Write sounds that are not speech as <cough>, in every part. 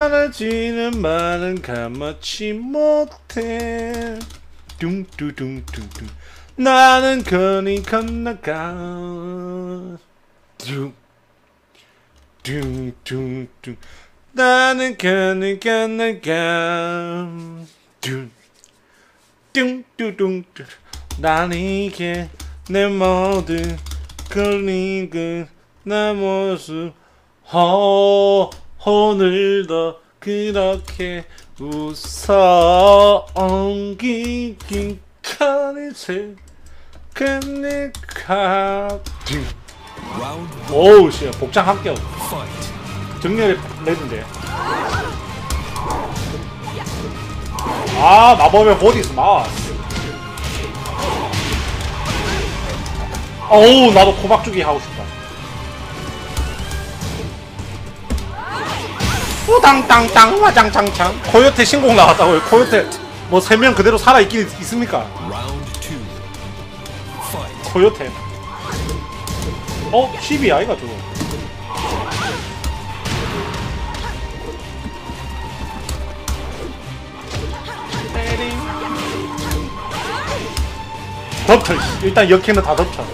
사라지는 말은 감았지 못해. 둥두둥둥둥. 나는 거니 건너가. 둥둥둥둥. 나는 거니 건너가. 둥둥둥둥 난 이게 내 모든 걸린 그나 모습. 허 오늘도 그렇게 웃어 엉기긴 카니체 그니까 오우 씨 복장 합격. 정렬의 레전드 아 마법의 보디스 마스. 어우 나도 코박주기 하고 싶다 우당땅땅 와장창창. 코요테 신곡 나왔다고요? 코요테 뭐 세 명 그대로 살아있긴 있- 있습니까. 코요테 어? 10이 아이가 저거. 덮쳐 씨. 일단 역행은 다 덮쳐.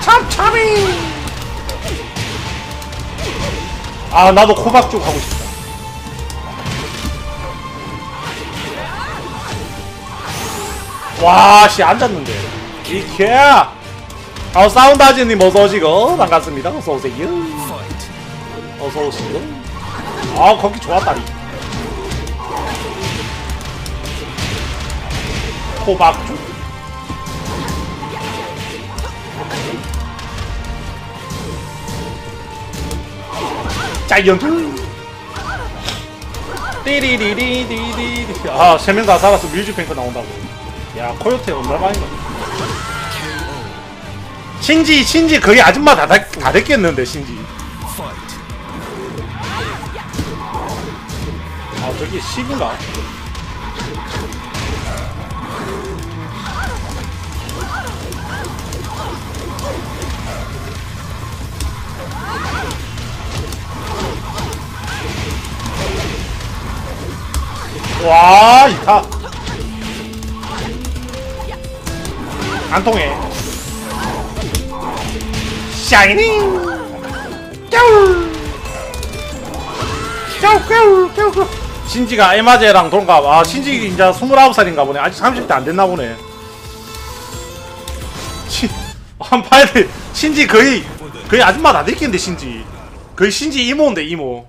참참이 아 나도 코박죽 하고 싶다. 와씨 앉았는데. 이케! 아 사운드 아지님 어서오시고. 반갑습니다. 어서오세요. 어서오시고. 아 거기 좋았다리 호박죽 짜이언트 띠리리리리리 아 세 명 다 살았어. 뮤직뱅크 나온다고. 야 코요테 얼마 만인가 신지 신지 거기 아줌마 다, 다, 다 됐겠는데 신지. 아 저기 식인가? 와 이타. 안 통해. 샤이닝. 꺄울 꺄우 꺄우 꺄우 신지가 에마제랑 동갑. 아 신지 이제 29살인가 보네. 아직 30대 안 됐나 보네. 시, 한 파이드 신지 거의 거의 아줌마 다 됐겠는데 신지. 거의 신지 이모인데 이모.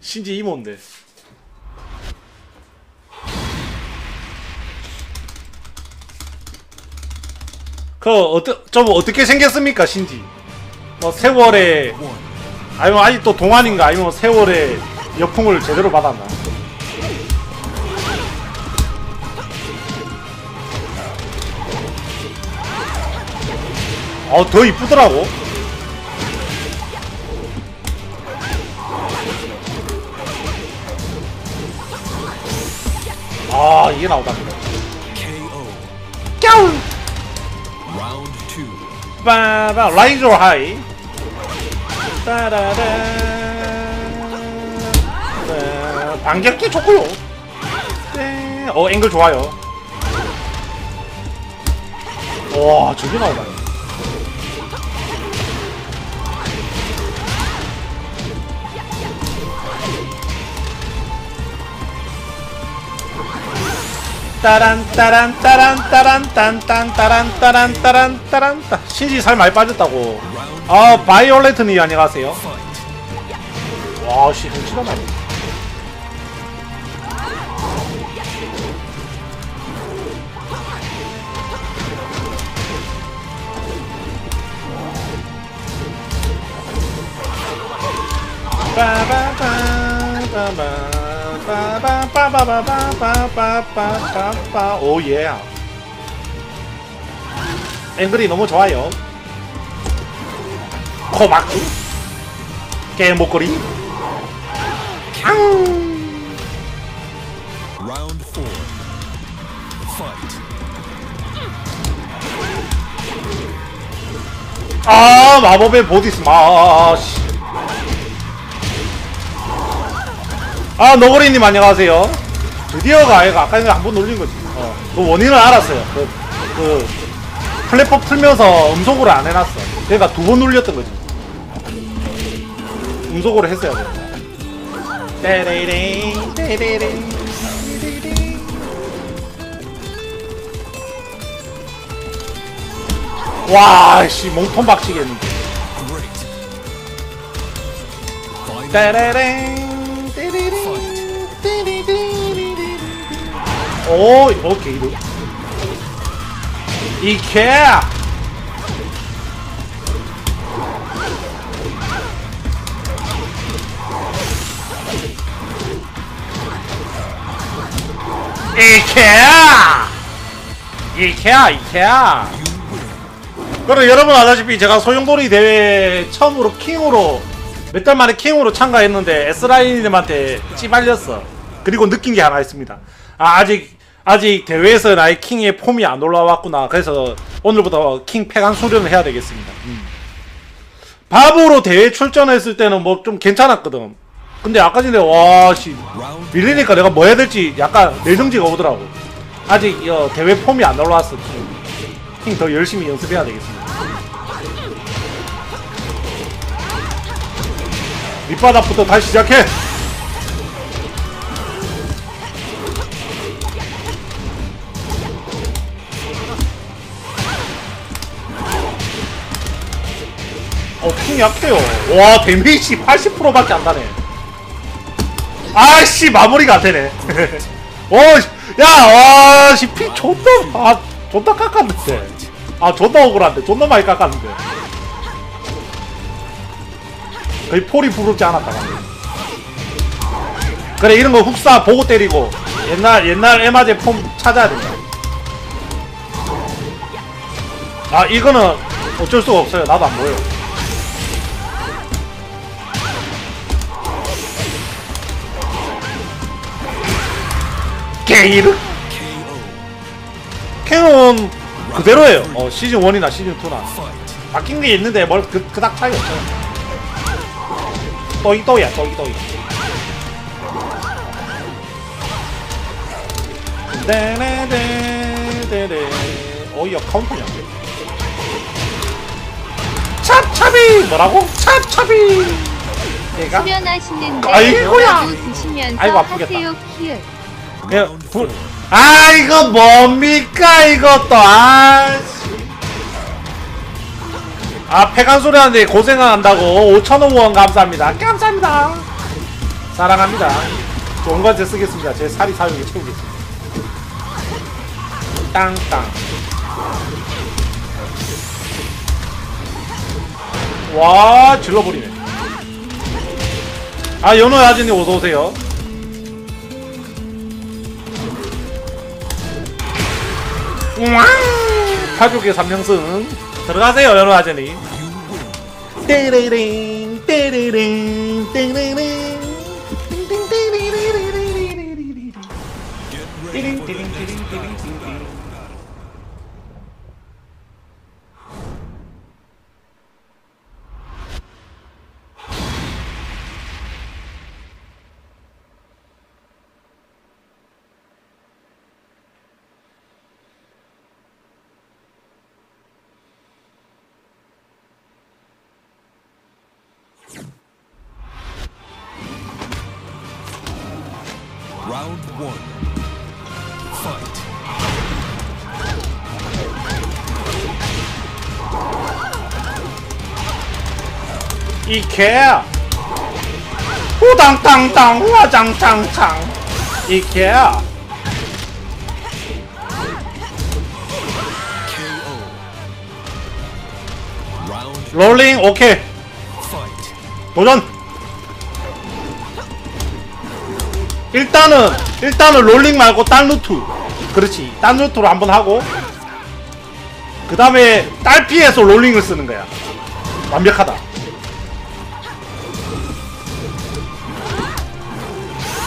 신지 이모인데 그 어떠 좀 어떻게 생겼습니까 신지? 뭐 세월에. 아니면 아직도 동안인가? 아니면 세월에 여풍을 제대로 받았나? 어더 이쁘더라고. 아 이게 나오다. Two. 빠라 라이저 하이. 따라라. 네, 반격기 좋고요 네. 어 앵글 좋아요. 와 저게 나오다 따란 따란 따란 따란 딴딴 따란 따란 따란 따란. 따 신지 살 많이 빠졌다고. 아 바이올레트님 안녕하세요. 와씨 훔치다 빠바바바바 바바바바바바바바바 오예. 앵글이 너무 좋아요. 코막기. 깨목걸이. 앙! Round four. Fight. 아 마법의 보디 스 아 너구리님 안녕하세요. 드디어가 아이가 아까 전에 한번 놀린 거지. 어, 그 원인을 알았어요. 그, 그 플랫폼 풀면서 음속으로 안 해놨어. 그러니까 두번 눌렸던 거지. 음속으로 했어야 돼. 떼레레 떼레레 와씨 몸통 박치겠는데. 따라랑 오 오케이 이케아 이케아 이케아 이케아 그럼 여러분 아다시피 제가 소용돌이 대회 처음으로 킹으로 몇 달 만에 킹으로 참가했는데 S라인님한테 찌발렸어. 그리고 느낀 게 하나 있습니다. 아, 아직 아직 대회에서 나의 킹의 폼이 안 올라왔구나. 그래서 오늘부터 킹 패간 수련을 해야 되겠습니다. 음. 바보로 대회 출전했을 때는 뭐 좀 괜찮았거든. 근데 아까 전에 와씨 밀리니까 내가 뭐 해야 될지 약간 내정지가 오더라고. 아직 어, 대회 폼이 안 올라왔어. 킹 더 열심히 연습해야 되겠습니다. 밑바닥부터 다시 시작해. 어, 킹 약해요. 와, 데미지 80%밖에 안 나네. 아씨, 마무리가 안 되네. <laughs> 어, 야, 와, 씨, 피 존나, 아, 존나 깎았는데. 아, 존나 억울한데. 존나 많이 깎았는데. 거의 폴이 부럽지 않았다. 방금. 그래, 이런 거 훅사 보고 때리고, 옛날, 옛날 에마제 폼 찾아야 된다. 아, 이거는 어쩔 수가 없어요. 나도 안 보여. 게이르? KO. 캔은 그대로예요. 어, 시즌 1이나 시즌 2나. Fight. 바뀐 게 있는데 뭘 그, 그닥 차이 없어요. 또이 또이야, 또이 또이. 네네네네네. 어이야, 카운터냐. 찹찹이! 뭐라고? 찹찹이! 얘가? 수련하시는데 아이고야. 아이고, 아프겠다. 예, 불. 아, 이거 뭡니까, 이것도, 아, 씨. 아, 폐간 소리 하는데 고생한다고 5천원 후원 감사합니다. 감사합니다. 사랑합니다. 좋은 관제 쓰겠습니다. 제 살이 사용에 채우겠습니다. 땅땅. 와, 질러버리네. 아, 연호 야진님 어서오세요. 파죽의 3명승. 들어가세요 연호 아재님. 떼레랭 떼레랭 떼레랭 Round one. Fight. 이 개야! 후당당당 후화장장장 이 개야! 롤링 오케이 도전! 일단은 일단은 롤링 말고 딴 루트. 그렇지. 딴 루트로 한번 하고. 그 다음에 딸피에서 롤링을 쓰는 거야. 완벽하다.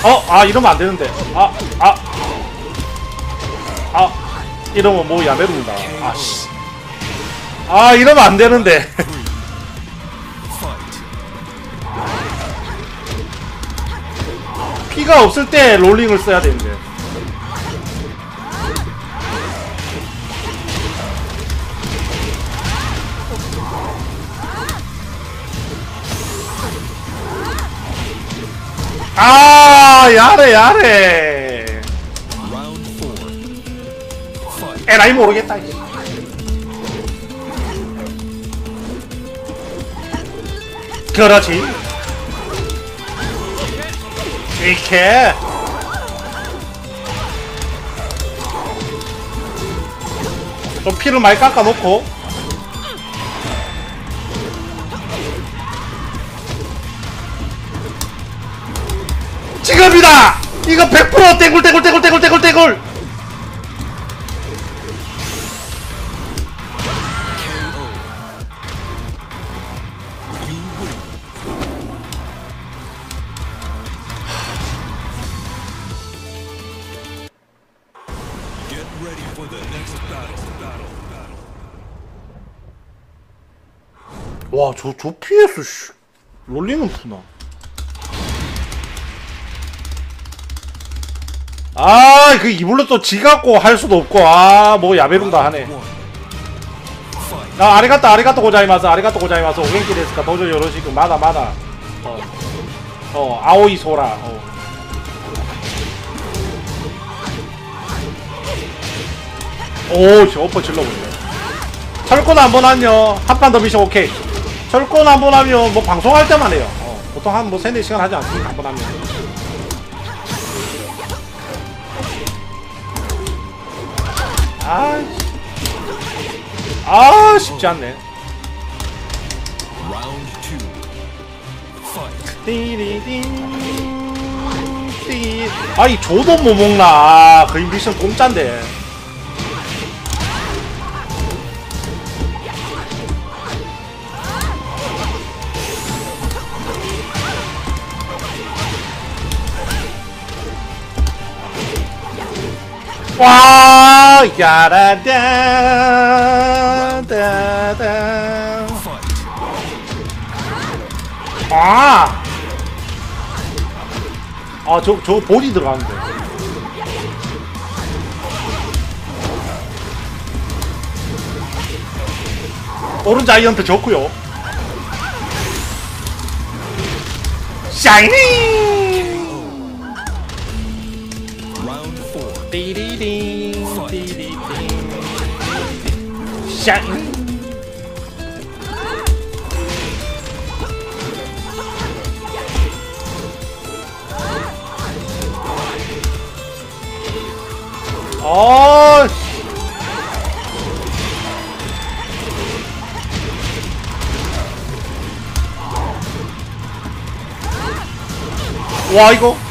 어? 아 이러면 안 되는데. 아 아, 아, 이러면 뭐 야매른다. 아씨. 아 이러면 안 되는데 <laughs> 피가 없을 때 롤링을 써야 되는데. 아, 야래, 야래. 에라이 모르겠다. 이씨. 그렇지. 이렇게. 좀 피를 많이 깎아놓고. 지금이다! 이거 100% 떼굴 떼굴 떼굴 떼굴 떼굴 떼굴! 와, 저, 저 PS, 씨. 롤링은 푸나. 아, 그 이불로 또 지갖고 할 수도 없고, 아, 뭐 야베룬다 하네. 나 아리가또, 아리가또 고자이마스, 아리가또 고자이마스, 오겐키 데스까, 도저 요로시그, 마다, 마다. 어, 어, 아오이 소라, 어. 오, 씨, 오퍼 질러보네. 철권 한번 하면, 한판 더 미션 오케이. 철권 한 번 하면, 뭐, 방송할 때만 해요. 어, 보통 한, 뭐, 세네 시간 하지 않습니까? 한 번 하면. 아, 씨. 아, 쉽지 않네. 아이 조도 못 먹나? 거의 미션 공짜인데. 와, 야라다, 다다. 아! 아, 저, 저 보디 들어가는데. 오른 자이언트 좋고요 샤이니! 띠리딩. 샤이니! 아, 씨. 와 이거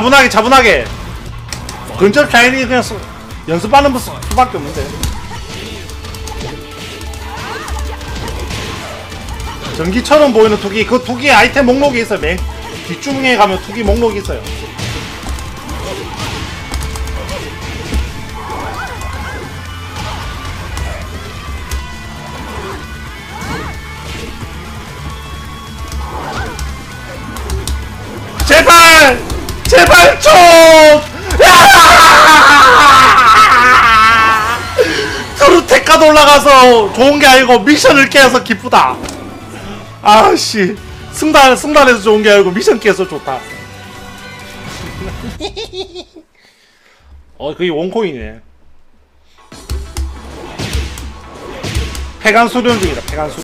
차분하게 차분하게. 근접 샤이니 그냥 수, 연습하는 수- 수밖에 없는데. 전기처럼 보이는 투기 그 투기 아이템 목록이 있어요 맨. 뒷중에 가면 투기 목록이 있어요 제발 좀 야! 트루테까지 올라가서 좋은 게 아니고 미션을 깨서 기쁘다 아씨 승단 승단에서 좋은 게 아니고 미션 깨서 좋다. 어 그게 원코인이네. 폐간 수련 중이다. 폐간 수.